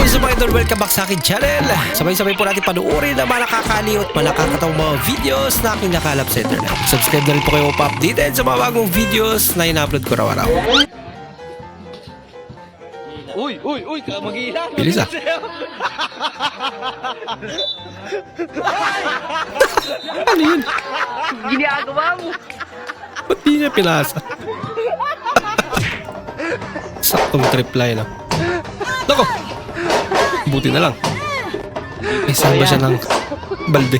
Mga idol? Welcome back sa akin channel. Sabay-sabay po natin panuorin ang mga nakakaliw at malakakatawang mga videos na aking nakalap sa internet. Subscribe na rin po kayo pa-updated sa mga bagong videos na ina-upload ko raw-araw. Uy, uy, uy, mag-iina. Bilis ah. ano yun? Ginagawa mo. Ba't di niya pinasa? Saktong trip line ah. Nako! Buti na lang. May samba siya ng balde.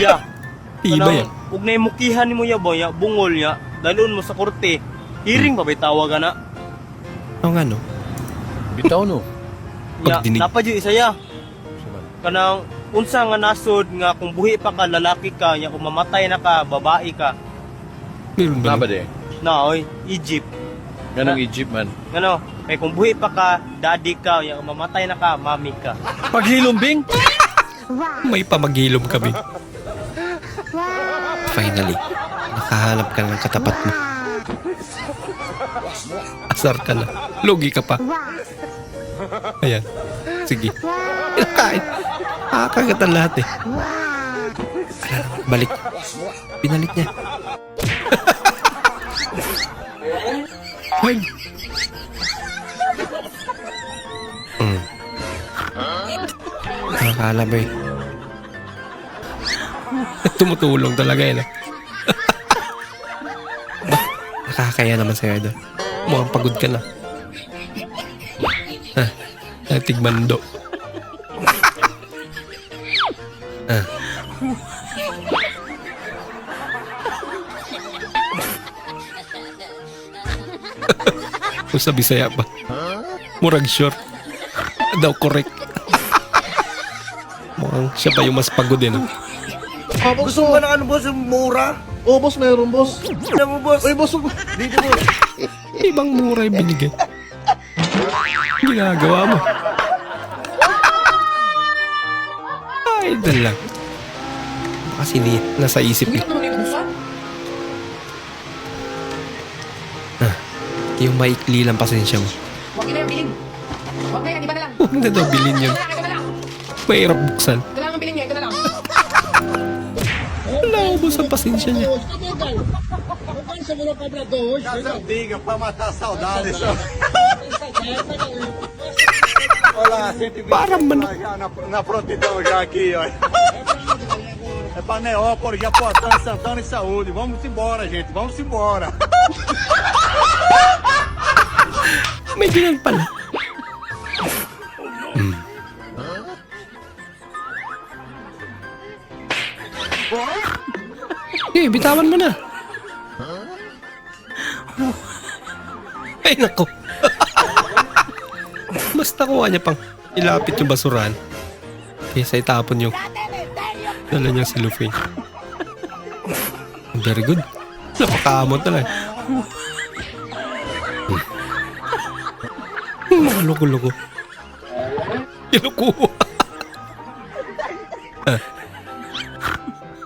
Ya. Iba yan. Ug na imukihan mo ya boy, ya, bungol ya. Dalon mo sa korte. Hearing ba bay tawag na? Ang ano? Bitaw no. Ya, Pagdinig. napa jud isa ya. Kanang unsa nga nasod nga kung buhi pa ka lalaki ka, ya kung mamatay na ka, babae ka. Meron ba? Naba de. Na oy, Egypt. Ganong Egypt man. Ano? Kay kung buhi pa ka, daddy ka, ya kung mamatay na ka, mami ka. Paghilumbing? May pamaghilom kami. Finally, nakahanap ka ng katapat mo. Asar ka na. Lugi ka pa. Ayan. Sige. Pinakain. Nakakagatan lahat eh. Ala, balik. Pinalik niya. Hoy. Hmm. Nakakala ba eh. Tumutulong talaga. Ba, nakakaya naman sa'yo, Idol. Mukhang pagod ka na. Ha? Natigmando. Ah. Kung sa Bisaya pa. Murag sure. Daw correct. Mukhang siya pa yung mas pagod eh. No? Gusto mo ba ng ano boss, yung mura? Oh, boss, mayroon, boss. Ano mo boss? Ay, boss, Dito boss. Ibang mura yung binigay. Ginagawa mo. Ay, lang. Kasi ni, nasa isip niya. Yung maikli lang pasensya mo. Huwag na yung bilhin. Huwag na yan, iba na lang. Huwag na daw bilhin yun. Mahirap buksan. Ito lang ang bilhin niya, ito na lang. Wala, ubos ang pasensya niya. Pra matar a saudade. Só. Olha lá, 120 Parang manok. já na, na prontidão já aqui, ó. É pra Neópolis, Japotão, Santana e Saúde. Vamos embora, gente. Vamos embora. May ganyan pala. Hmm. Eh, bitawan mo na. Ay, nako. Mas nakuha niya pang ilapit yung basurahan. Kaysa itapon yung dala niyang cellophane. Very good. Napakamot na lang. Mga loko-loko. Kinukuha. Ah.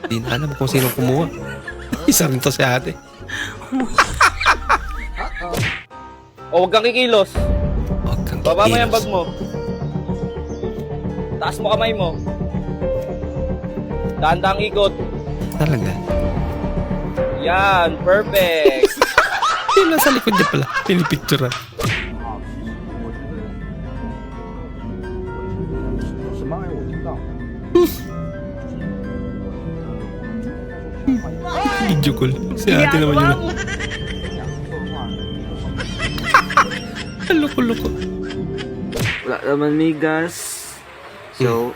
Di na alam kung sino kumuha. Isa rin to si ate. O wag kang kikilos. Huwag kang Baba mo yung bag mo. Taas mo kamay mo. Dahan-dahang ikot. Talaga. Yan, perfect. Yung nasa likod niya pala. Pinipicture Video call. Si ate naman yun. Loko-loko. Wala naman migas. So,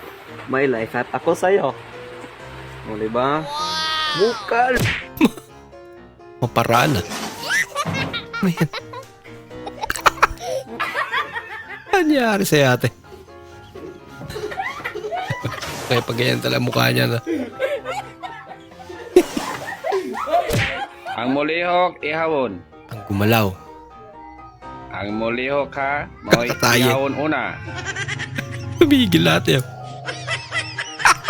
my life at ako sa'yo. O, diba? Bukal! Maparaan ah. Ano yan? Anyari sa ate? Kaya pag ganyan talaga mukha niya na. Ang mulihok ihawon. Ang gumalaw. Ang mulihok ha, mo'y Kakatayin. ihawon una. Tumigil lahat yan.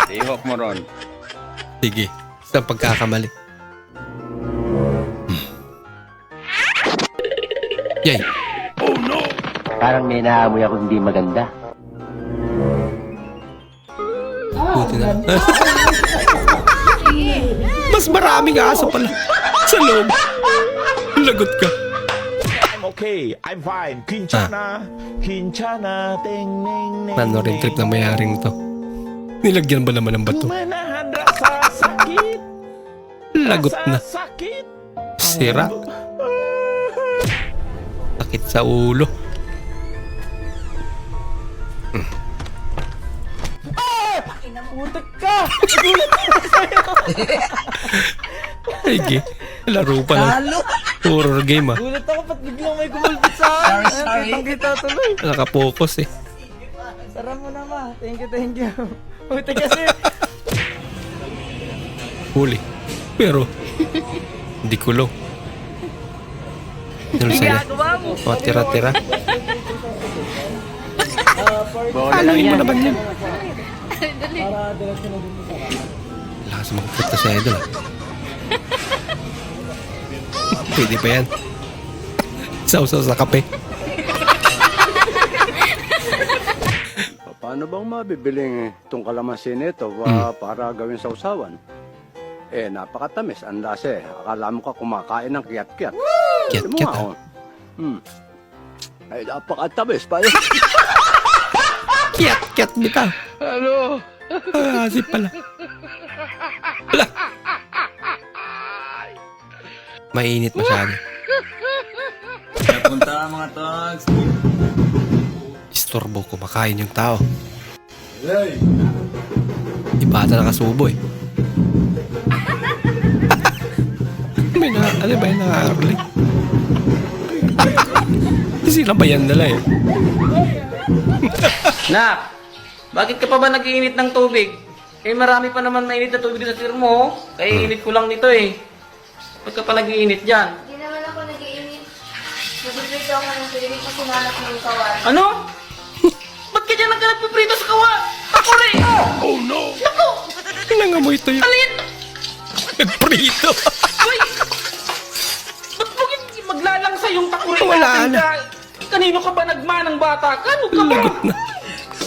Ihok mo ron. Sige. Sa pagkakamali. Hmm. Yay. Parang may naamoy ako hindi maganda. Buti na. Mas maraming aso pala sa loob. Lagot ka. I'm okay. I'm fine. Quinchana. Quinchana. Ting, ning, ning, Ano rin trip na mayaring to. Nilagyan ba naman ng bato? Manahan rasa sakit. Lagot na. Sakit. Sira. Sakit sa ulo. Ay, ge. Laro pa lang. Horror game ah. Gulat ako ba't biglang may gumulpit sa akin. Sorry, sorry. Kitang-kita tuloy. Nakapokus eh. Sarap mo na ma. Thank you, thank you. Buti kasi. Huli. Pero, hindi kulong. Ano sa'yo? O, tira-tira. Alayin mo naman yun. Lakas makikita sa idol. Pwede pa yan. Sausaw sa kape. Paano bang mabibiling itong kalamansi nito pa- para gawin sa usawan? Eh, napakatamis. Ang lasa eh. Akala mo ka kumakain ng kiyat-kiyat. Kiyat-kiyat nga, ah. oh. Hmm. Ay, napakatamis pa yun. Kiyat-kiyat bitaw. Ano? Ah, asip pala. Wala. Mainit masyado. Punta mga togs. Istorbo kumakain yung tao. Iba ata nakasubo eh. May na, ano ba yun nakakarli? Sila ba yan nila eh? Nak, bakit ka pa ba nag-iinit ng tubig? Eh marami pa naman mainit na tubig sa sir mo. Kaya init ko lang nito eh. Ba't ka pa nag-iinit dyan? Hindi naman ako nag-iinit. Nag-prito ako ng sarili ko sinalak ng kawan. Ano? Ba't ka dyan nagkanagpiprito sa kawa? Takuri! Oh no! Naku! Nangamoy ito yun. Alin! Nagprito. Uy! Ba't mo yung maglalangsa yung takuri Wala natin na. Ka? Kanino ka ba nagmanang bata ka? Ano ka ba?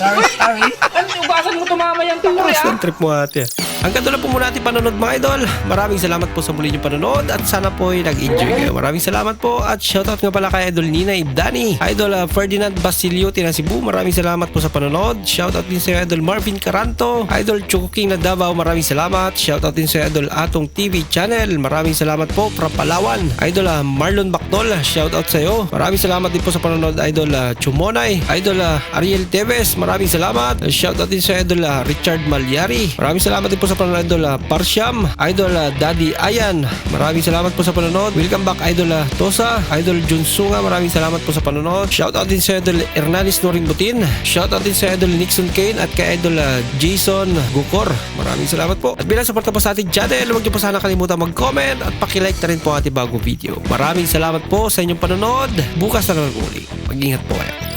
Sorry, sorry. Ano, ugasan mo tumama yung takuri Lakas ah? ng trip mo ate. Hanggang doon lang po muna ating panonood mga idol. Maraming salamat po sa muli niyong panonood at sana po ay nag-enjoy kayo. Maraming salamat po at shoutout nga pala kay Idol Nina Ibdani, Idol uh, Ferdinand Basilio Tina Cebu. Maraming salamat po sa panonood. Shoutout din sa Idol Marvin Caranto, Idol Choco King na Davao. Maraming salamat. Shoutout din sa Idol Atong TV Channel. Maraming salamat po from Palawan. Idol uh, Marlon Bacdol, shoutout sa iyo. Maraming salamat din po sa panonood Idol uh, Chumonay, Idol uh, Ariel Teves. Maraming salamat. Shoutout din sa Idol uh, Richard Malyari. Maraming salamat din po sa panonood Idol uh, Parsyam, Idol uh, Daddy Ayan. Maraming salamat po sa panonood. Welcome back Idol uh, Tosa, Idol Junsunga. Maraming salamat po sa panonood. Shoutout din sa Idol Hernanis Noring Butin. Shoutout din sa Idol Nixon Kane at kay Idol uh, Jason Gukor. Maraming salamat po. At bilang suporta po sa ating channel, huwag niyo po sana kalimutan mag-comment at pakilike na rin po ating bagong video. Maraming salamat po sa inyong panonood. Bukas na naman uli. Mag-ingat po kayo.